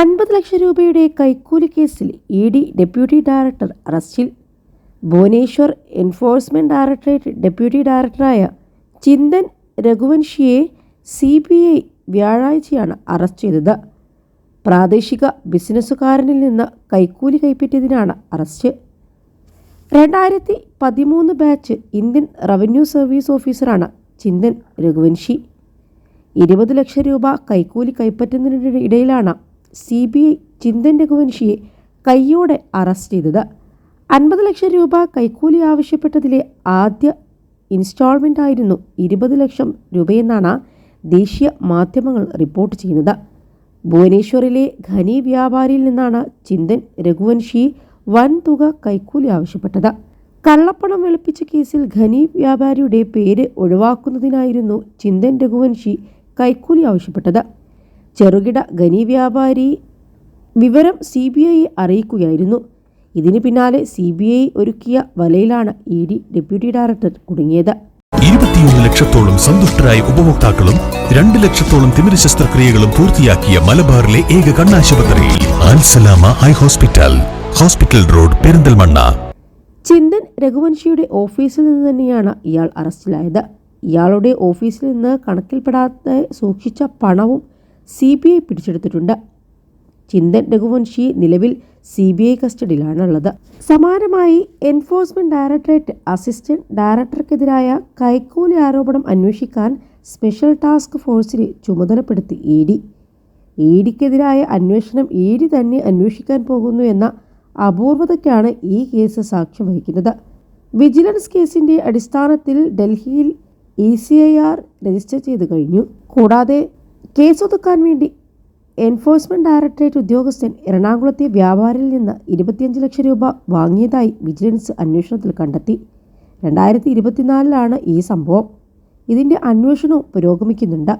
അൻപത് ലക്ഷം രൂപയുടെ കൈക്കൂലി കേസിൽ ഇ ഡി ഡെപ്യൂട്ടി ഡയറക്ടർ അറസ്റ്റിൽ. ഭുവനേശ്വർ എൻഫോഴ്സ്മെന്റ് ഡയറക്ടറേറ്റ് ഡെപ്യൂട്ടി ഡയറക്ടറായ ചിന്തൻ രഘുവൻഷിയെ സി ബി ഐ വ്യാഴാഴ്ചയാണ് അറസ്റ്റ് ചെയ്തത്. പ്രാദേശിക ബിസിനസ്സുകാരനിൽ നിന്ന് കൈക്കൂലി കൈപ്പറ്റിയതിനാണ് അറസ്റ്റ്. രണ്ടായിരത്തി പതിമൂന്ന് ബാച്ച് ഇന്ത്യൻ റവന്യൂ സർവീസ് ഓഫീസറാണ് ചിന്തൻ രഘുവൻഷി ഇരുപത് ലക്ഷം രൂപ കൈക്കൂലി കൈപ്പറ്റുന്നതിനിടയിലാണ് സി ബി ഐ ചിന്തൻ രഘുവൻഷിയെ കൈയോടെ അറസ്റ്റ് ചെയ്തത്. അൻപത് ലക്ഷം രൂപ കൈക്കൂലി ആവശ്യപ്പെട്ടതിലെ ആദ്യ ഇൻസ്റ്റാൾമെന്റ് ആയിരുന്നു ഇരുപത് ലക്ഷം രൂപയെന്നാണ് ദേശീയ മാധ്യമങ്ങൾ റിപ്പോർട്ട് ചെയ്യുന്നത്. ഭുവനേശ്വറിലെ ഖനി വ്യാപാരിയിൽ നിന്നാണ് ചിന്തൻ രഘുവൻഷി വൻ തുക കൈക്കൂലി ആവശ്യപ്പെട്ടത്. കള്ളപ്പണം വെളുപ്പിച്ച കേസിൽ ഖനി വ്യാപാരിയുടെ പേര് ഒഴിവാക്കുന്നതിനായിരുന്നു ചിന്തൻ രഘുവൻഷി കൈക്കൂലി ആവശ്യപ്പെട്ടത്. ചെറുകിട ഖനി വ്യാപാരി വിവരം സി ബി ഐയെ അറിയിക്കുകയായിരുന്നു. ഇതിന് പിന്നാലെ സി ബി ഐ ഒരുക്കിയ വലയിലാണ് ഇ ഡി ഡെപ്യൂട്ടി ഡയറക്ടർ കുടുങ്ങിയത്. ഇരുപത്തിയൊന്ന് ലക്ഷത്തോളം സന്തുഷ്ടരായ ഉപഭോക്താക്കളും രണ്ട് ലക്ഷത്തോളം തിമിര ശസ്ത്രക്രിയകളും പൂർത്തിയാക്കിയ മലബാറിലെ ഏക കണ്ണാശുപത്രിയിൽ Alsalama eye hospital hospital road Perinthalmanna. Chintan രഘുവൻഷിയുടെ ഓഫീസിൽ നിന്ന് തന്നെയാണ് ഇയാൾ അറസ്റ്റിലായത്. ഇയാളുടെ ഓഫീസിൽ നിന്ന് കണക്കിൽപ്പെടാതെ സൂക്ഷിച്ച പണവും സി ബി ഐ പിടിച്ചെടുത്തിട്ടുണ്ട്. ചിന്തൻ രഘുവൻഷി നിലവിൽ സി ബി ഐ കസ്റ്റഡിയിലാണുള്ളത്. സമാനമായി എൻഫോഴ്സ്മെന്റ് ഡയറക്ടറേറ്റ് അസിസ്റ്റന്റ് ഡയറക്ടർക്കെതിരായ കൈക്കൂലി ആരോപണം അന്വേഷിക്കാൻ സ്പെഷ്യൽ ടാസ്ക് ഫോഴ്സിനെ ചുമതലപ്പെടുത്തി ഇ ഡി. ഇ ഡിക്കെതിരായ അന്വേഷണം ഇ ഡി തന്നെ അന്വേഷിക്കാൻ പോകുന്നു എന്ന അപൂർവതയ്ക്കാണ് ഈ കേസ് സാക്ഷ്യം വഹിക്കുന്നത്. വിജിലൻസ് കേസിന്റെ അടിസ്ഥാനത്തിൽ ഡൽഹിയിൽ E C I R register ചെയ്ത് കഴിഞ്ഞു. കൂടാതെ കേസ് ഒതുക്കാൻ വേണ്ടി എൻഫോഴ്സ്മെന്റ് ഡയറക്ടറേറ്റ് ഉദ്യോഗസ്ഥൻ എറണാകുളത്തെ വ്യാപാരിയിൽ നിന്ന് ഇരുപത്തിയഞ്ച് ലക്ഷം രൂപ വാങ്ങിയതായി വിജിലൻസ് അന്വേഷണത്തിൽ കണ്ടെത്തി. രണ്ടായിരത്തി ഇരുപത്തിനാലിലാണ് ഈ സംഭവം. ഇതിന്റെ അന്വേഷണവും പുരോഗമിക്കുന്നുണ്ട്.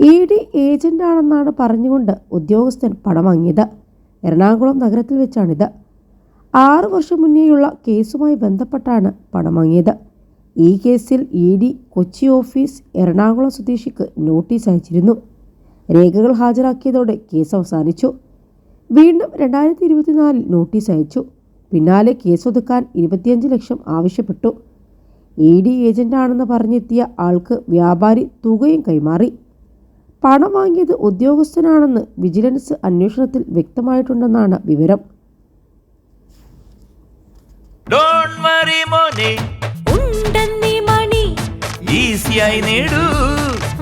ഇ ഡി ഏജന്റാണെന്നാണ് പറഞ്ഞുകൊണ്ട് ഉദ്യോഗസ്ഥൻ പണം വാങ്ങിയത്. എറണാകുളം നഗരത്തിൽ വെച്ചാണിത്. ആറു വർഷം മുന്നേയുള്ള കേസുമായി ബന്ധപ്പെട്ടാണ് പണം വാങ്ങിയത്. ഈ കേസിൽ E D Kochi office Ernakulam സ്വദേശിക്ക് notice അയച്ചിരുന്നു. രേഖകൾ ഹാജരാക്കിയതോടെ കേസ് അവസാനിച്ചു. വീണ്ടും രണ്ടായിരത്തി ഇരുപത്തിനാലിൽ നോട്ടീസ് അയച്ചു. പിന്നാലെ കേസ് ഒതുക്കാൻ ഇരുപത്തിയഞ്ച് ലക്ഷം ആവശ്യപ്പെട്ടു. ഇ ഡി ഏജന്റാണെന്ന് പറഞ്ഞെത്തിയ ആൾക്ക് വ്യാപാരി തുകയും കൈമാറി. പണം വാങ്ങിയത് ഉദ്യോഗസ്ഥനാണെന്ന് വിജിലൻസ് അന്വേഷണത്തിൽ വ്യക്തമായിട്ടുണ്ടെന്നാണ് വിവരം. ഡോണ്ട് വറി മോനെ. ഉണ്ടെന്നീ മണി. ഈസിയായി നേടൂ.